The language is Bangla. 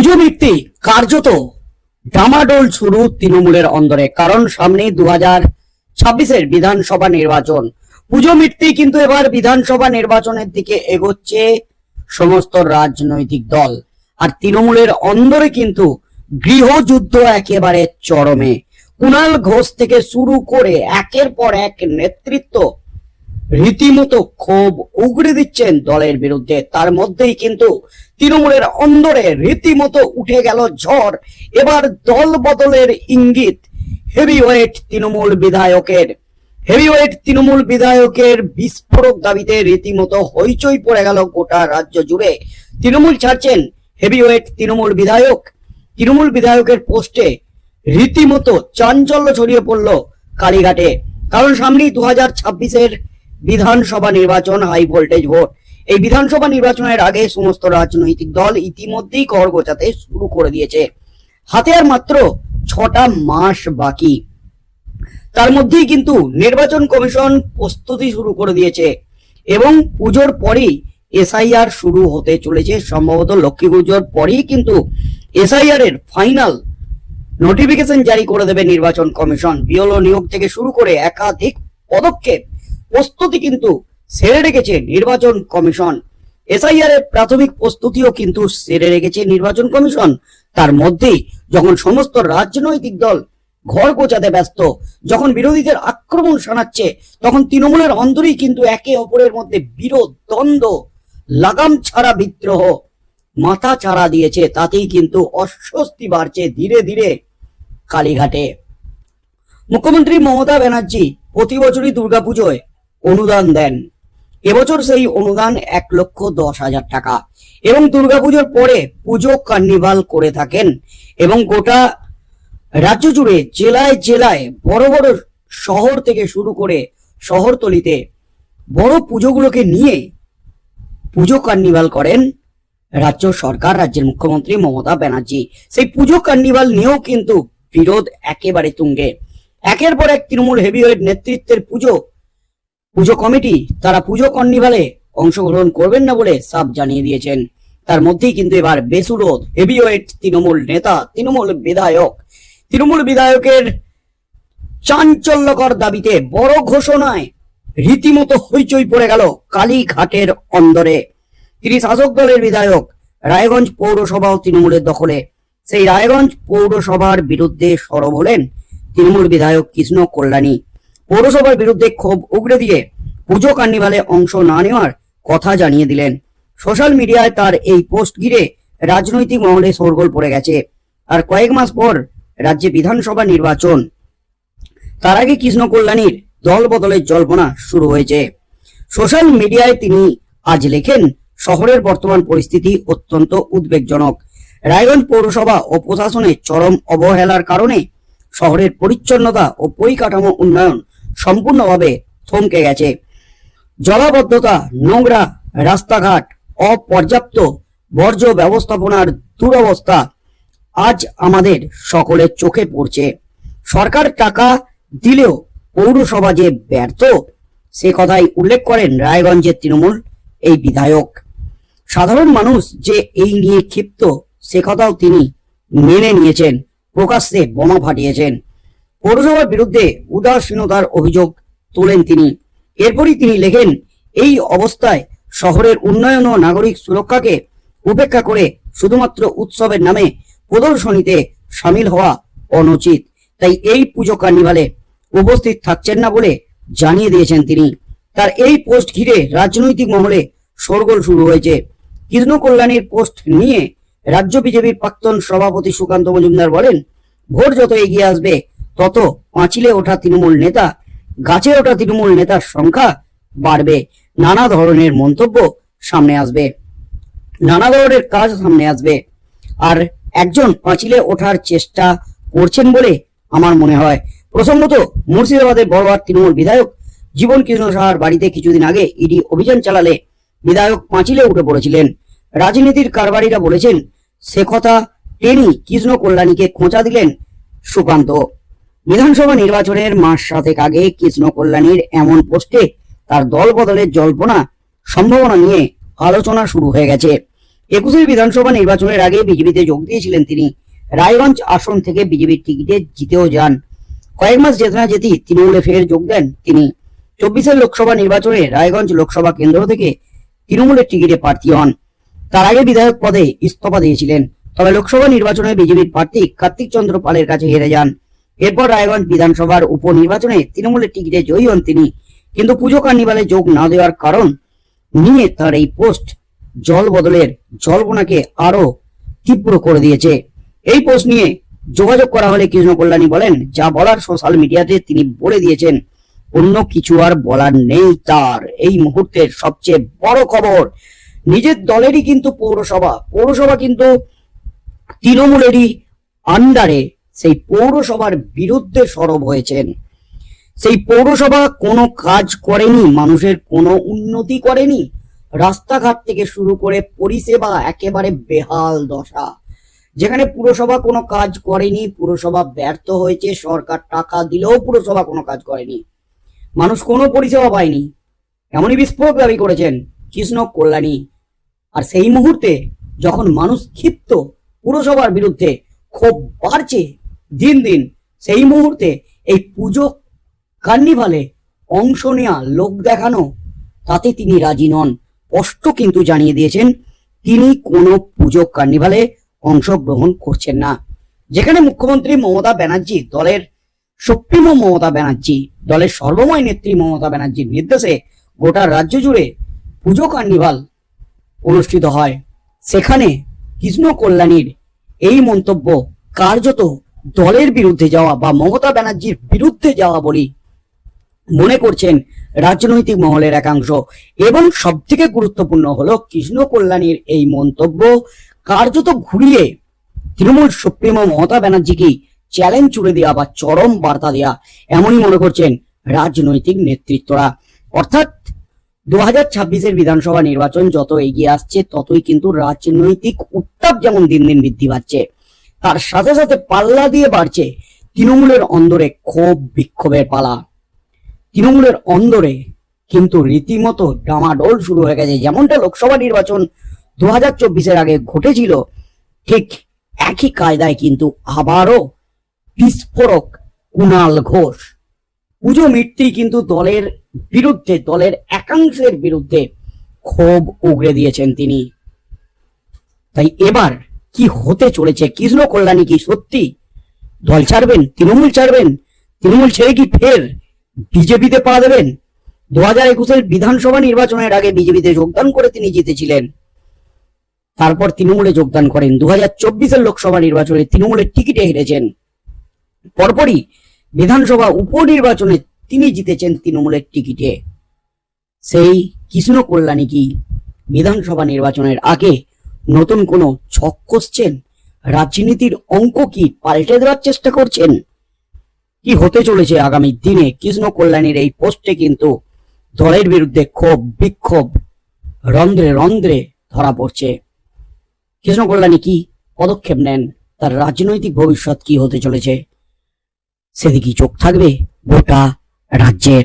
পুজো ভিত্তি কার্যত ডামাডোল শুরু তৃণমূলের অন্দরে। কারণ সামনে দু হাজার বিধানসভা নির্বাচন। পুজো মিটতে কিন্তু এবার বিধানসভা নির্বাচনের দিকে এগোচ্ছে সমস্ত রাজনৈতিক দল। আর তৃণমূলের অন্দরে কিন্তু গৃহযুদ্ধ একেবারে চরমে। কুণাল ঘোষ থেকে শুরু করে একের পর এক নেতৃত্ব রীতিমতো ক্ষোভ উগড়ে দিচ্ছেন দলের বিরুদ্ধে। তার মধ্যেই কিন্তু তৃণমূলের অন্দরে রীতিমতো উঠে গেল ঝড়। এবার দল বদলের ইঙ্গিত হেভিওয়েট তৃণমূল বিধায়কের। হেভিওয়েট তৃণমূল বিধায়কের বিস্ফোরক দাবিতে রীতিমতো হইচই পড়ে গেল গোটা রাজ্য জুড়ে। তৃণমূল ছাড়ছেন হেভিওয়েট তৃণমূল বিধায়ক। তৃণমূল বিধায়কের পোস্টে রীতিমতো চাঞ্চল্য ছড়িয়ে পড়ল কালীঘাটে। কারণ সামনেই দু হাজার ছাব্বিশের বিধানসভা নির্বাচন হাই ভোল্টেজ ভোট এই বিধানসভা নির্বাচনের আগে সমস্ত রাজনৈতিক দল ইতিমধ্যেই কর গোছাতে শুরু করে দিয়েছে। হাতে আর মাত্র ছটা মাস বাকি। তার মধ্যেই কিন্তু নির্বাচন কমিশন প্রস্তুতি শুরু করে দিয়েছে এবং পুজোর পরেই এসআইআর শুরু হতে চলেছে। সম্ভবত লক্ষ্মী পুজোর পরেই কিন্তু এসআইআর এর ফাইনাল নোটিফিকেশন জারি করে দেবে নির্বাচন কমিশন। বিএলও নিয়োগ থেকে শুরু করে একাধিক পদক্ষেপ প্রস্তুতি কিন্তু সেরে রেখেছে নির্বাচন কমিশন। এসআইআর এর প্রাথমিক প্রস্তুতিও কিন্তু সেরে রেখেছে নির্বাচন কমিশন। তার মধ্যেই যখন সমস্ত রাজনৈতিক দল ঘর গোছাতে ব্যস্ত, যখন বিরোধীদের আক্রমণ শোনাচ্ছে, তখন তৃণমূলের অন্তরেই কিন্তু একে অপরের মধ্যে বিরোধ, দ্বন্দ্ব, লাগাম ছাড়া বিদ্রোহ, মাথা ছাড়া দিয়েছে। তাতেই কিন্তু অস্বস্তি বাড়ছে ধীরে ধীরে কালীঘাটে। মুখ্যমন্ত্রী মমতা ব্যানার্জি প্রতি বছরই দুর্গাপুজোয় অনুদান দেন। এবছর সেই অনুদান এক লক্ষ দশ হাজার টাকা। এবং দুর্গাপুজোর পরে পুজো কার্নিভাল করে থাকেন এবং গোটা রাজ্য জুড়ে জেলায় জেলায় বড় বড় শহর থেকে শুরু করে শহরতলিতে বড় পুজোগুলোকে নিয়ে পুজো কার্নিভাল করেন রাজ্য সরকার, রাজ্যের মুখ্যমন্ত্রী মমতা ব্যানার্জি। সেই পুজো কার্নিভাল নিয়েও কিন্তু বিরোধ একেবারে তুঙ্গে। একের পর এক তৃণমূল হেভিওয়েট নেতৃত্বের পুজো পুজো কমিটি, তারা পুজো কর্নিভালে অংশগ্রহণ করবেন না বলে সাফ জানিয়ে দিয়েছেন। তার মধ্যেই কিন্তু এবার বেসুরোধ হেভিওয়েট তৃণমূল নেতা, তৃণমূল বিধায়ক। তৃণমূল বিধায়কের চাঞ্চল্যকর দাবিতে বড় ঘোষণায় রীতিমতো হইচই পড়ে গেল কালীঘাটের অন্দরে। তিনি শাসক দলের বিধায়ক, রায়গঞ্জ পৌরসভাও তৃণমূলের দখলে। সেই রায়গঞ্জ পৌরসভার বিরুদ্ধে সরব হলেন তৃণমূল বিধায়ক কৃষ্ণ কল্যাণী। পৌরসভার বিরুদ্ধে ক্ষোভ উগড়ে দিয়ে পুজো কার্নিভালে অংশ না নেওয়ার কথা জানিয়ে দিলেন। সোশ্যাল মিডিয়ায় তার এই পোস্ট ঘিরে রাজনৈতিক মহলে শোরগোল পড়ে গেছে। আর কয়েক মাস পর রাজ্যে বিধানসভা নির্বাচন। তার আগে কৃষ্ণ কল্যাণীর দল বদলের জল্পনা শুরু হয়েছে। সোশ্যাল মিডিয়ায় তিনি আজ লেখেন, শহরের বর্তমান পরিস্থিতি অত্যন্ত উদ্বেগজনক। রায়গঞ্জ পৌরসভা ও প্রশাসনের চরম অবহেলার কারণে শহরের পরিচ্ছন্নতা ও পরিকাঠামো উন্নয়ন সম্পূর্ণভাবে থমকে গেছে। জলাবদ্ধতা, নোংরা রাস্তাঘাট, অপর্যাপ্ত বর্জ্য ব্যবস্থাপনার দুরবস্থা আজ আমাদের সকলের চোখে পড়ছে। সরকার টাকা দিলেও পৌরসভা যে ব্যর্থ, সে কথাই উল্লেখ করেন রায়গঞ্জের তৃণমূল এই বিধায়ক। সাধারণ মানুষ যে এই নিয়ে ক্ষিপ্ত, সে কথাও তিনি মেনে নিয়েছেন, প্রকাশ্যে বোমা ফাটিয়েছেন। পৌরসভার বিরুদ্ধে উদাসীনতার অভিযোগ তোলেন তিনি। এরপরই তিনি লেখেন, এই অবস্থায় শহরের উন্নয়ন ও নাগরিক সুরক্ষাকে উপেক্ষা করে শুধুমাত্র উৎসবের নামে প্রদর্শনীতে সামিল হওয়া অনুচিত। তাই এই পুজো কার্নিভালে উপস্থিত থাকছেন না বলে জানিয়ে দিয়েছেন তিনি। তার এই পোস্ট ঘিরে রাজনৈতিক মহলে শোরগোল শুরু হয়েছে। কৃষ্ণ কল্যাণীর পোস্ট নিয়ে রাজ্য বিজেপির প্রাক্তন সভাপতি সুকান্ত মজুমদার বলেন, ভোট যত এগিয়ে আসবে তত পাঁচিলে ওঠা তৃণমূল নেতা, গাছে ওঠা তৃণমূল নেতার সংখ্যা বাড়বে। নানা ধরনের মন্তব্য সামনে আসবে। নানা ধরনের কাজ সামনে আসবে। আর একজন পাঁচিলে ওঠার চেষ্টা করছেন বলে আমার মনে হয়। প্রসঙ্গত মুর্শিদাবাদের বড়বার তৃণমূল বিধায়ক জীবন কৃষ্ণ সাহার বাড়িতে কিছুদিন আগে ইডি অভিযান চালালে বিধায়ক পাঁচিলে উঠে পড়েছিলেন। রাজনীতির কারবারিরা বলেছেন, সে কথা টেনি কৃষ্ণ কল্যাণীকে খোঁচা দিলেন সুকান্ত। বিধানসভা নির্বাচনের মাস সাতেক আগে কৃষ্ণ কল্যাণীর এমন পোস্টে তার দল বদলের জল্পনা, সম্ভাবনা নিয়ে আলোচনা শুরু হয়ে গেছে। একুশের বিধানসভা নির্বাচনের আগে বিজেপিতে যোগ দিয়েছিলেন তিনি। রায়গঞ্জ আসন থেকে বিজেপির টিকিটে জিতেও যান। কয়েক মাস যেতে না যেতেই তৃণমূলে ফের যোগ দেন তিনি। চব্বিশের লোকসভা নির্বাচনে রায়গঞ্জ লোকসভা কেন্দ্র থেকে তৃণমূলের টিকিটে প্রার্থী হন। তার আগে বিধায়ক পদে ইস্তফা দিয়েছিলেন। তবে লোকসভা নির্বাচনে বিজেপির প্রার্থী কার্তিক চন্দ্র পালের কাছে হেরে যান। এরপর রায়গঞ্জ বিধানসভার উপনির্বাচনে তৃণমূলের টিকিটে জয়ী হন তিনি। কিন্তু পুজো কার্নিভালে যোগ না দেওয়ার কারণ নিয়ে তার এই পোস্ট জল বদলের জল্পনাকে আরও তীব্র করে দিয়েছে। এই পোস্ট নিয়ে যোগাযোগ করা হলে কৃষ্ণ কল্যাণী বলেন, যা বলার সোশ্যাল মিডিয়াতে তিনি বলে দিয়েছেন, অন্য কিছু আর বলার নেই তার। এই মুহূর্তের সবচেয়ে বড় খবর, নিজের দলেরই কিন্তু পৌরসভা। পৌরসভা কিন্তু তৃণমূলেরই আন্ডারে সেই পৌরসভার বিরুদ্ধে সরব হয়েছেন। সেই পৌরসভা কোনো কাজ করেনি, মানুষের কোনো উন্নতি করেনি। রাস্তাঘাট থেকে শুরু করে পরিষেবা একেবারে বেহাল দশা। যেখানে পুরসভা কোনো কাজ করেনি, পুরসভা ব্যর্থ হয়েছে, সরকার টাকা দিলেও পুরসভা কোনো কাজ করেনি। মানুষ কোনো পরিষেবা পায়নি। এমনই বিস্ফোরক দাবি করেছেন কৃষ্ণ কল্যাণী। আর সেই মুহূর্তে যখন মানুষ ক্ষিপ্ত, পুরসভার বিরুদ্ধে ক্ষোভ বাড়ছে দিন দিন সেই মুহূর্তে এই পুজো কার্নিভালে অংশ নেওয়া লোক দেখানো, তাতে তিনি রাজি নন। স্পষ্ট কিন্তু জানিয়ে দিয়েছেন, তিনি কোনো পুজো কার্নিভালে অংশগ্রহণ করছেন না। যেখানে মুখ্যমন্ত্রী মমতা ব্যানার্জি দলের, সুপ্রিমো মমতা ব্যানার্জি দলের সর্বময় নেত্রী মমতা ব্যানার্জির নির্দেশে গোটা রাজ্য জুড়ে পুজো কার্নিভাল অনুষ্ঠিত হয়। সেখানে কৃষ্ণ কল্যাণীর এই মন্তব্য কার্যত দলের বিরুদ্ধে যাওয়া বা মমতা ব্যানার্জির বিরুদ্ধে যাওয়া বলি মনে করছেন রাজনৈতিক মহলের একাংশ। এবং সব থেকে গুরুত্বপূর্ণ হলো কৃষ্ণ কল্যাণীর এই মন্তব্য। কার্যত ঘুরিয়ে তৃণমূল সুপ্রিমো মমতা ব্যানার্জিকে চ্যালেঞ্জ ছুড়ে দেওয়া বা চরম বার্তা দেওয়া এমনই মনে করছেন রাজনৈতিক নেতৃত্বরা। অর্থাৎ দু হাজার ছাব্বিশের বিধানসভা নির্বাচন যত এগিয়ে আসছে, ততই কিন্তু রাজনৈতিক উত্তাপ যেমন দিন দিন বৃদ্ধি পাচ্ছে। তার সাথে সাথে পাল্লা দিয়ে বাড়ছে তৃণমূলের অন্দরে ক্ষোভ বিক্ষোভের পালা। তৃণমূলের অন্দরে কিন্তু রীতিমতো ডামাডোল শুরু হয়ে গেছে। যেমনটা লোকসভা নির্বাচন দু হাজার চব্বিশের আগে ঘটেছিল, ঠিক একই কায়দায় কিন্তু আবারও বিস্ফোরক কুণাল ঘোষ। পুজো মিটতেই কিন্তু দলের বিরুদ্ধে, দলের একাংশের বিরুদ্ধে ক্ষোভ উগড়ে দিয়েছেন তিনি। তাই এবার কি হতে চলেছে? কৃষ্ণ কল্যাণী কি সত্যি? দল ছাড়বেন? তৃণমূল ছাড়বেন? তৃণমূল ছেড়ে কি ফের বিজেপিতে পা দেবেন? দু হাজার একুশের বিধানসভা নির্বাচনের আগে বিজেপিতে যোগদান করে তিনি জিতেছিলেন। তারপর তৃণমূলে যোগদান করেন। দু হাজার চব্বিশের লোকসভা নির্বাচনে তৃণমূলের টিকিটে হেরেছেন। পরপরই বিধানসভা উপনির্বাচনে তিনি জিতেছেন তৃণমূলের টিকিটে। সেই কৃষ্ণ কল্যাণী কি বিধানসভা নির্বাচনের আগে নতুন কোনো ছক কষছেন রাজনীতির অঙ্ক কি পাল্টে দেওয়ার চেষ্টা করছেন? কি হতে চলেছে আগামী দিনে? কৃষ্ণ কল্যাণীর এই পোস্টে কিন্তু দলের বিরুদ্ধে ক্ষোভ, বিক্ষোভ, রন্ধ্রে রন্ধ্রে ধরা পড়ছে। কৃষ্ণ কল্যাণী কি পদক্ষেপ নেন? তার রাজনৈতিক ভবিষ্যৎ কি হতে চলেছে? সেদিকে চোখ থাকবে গোটা রাজ্যের।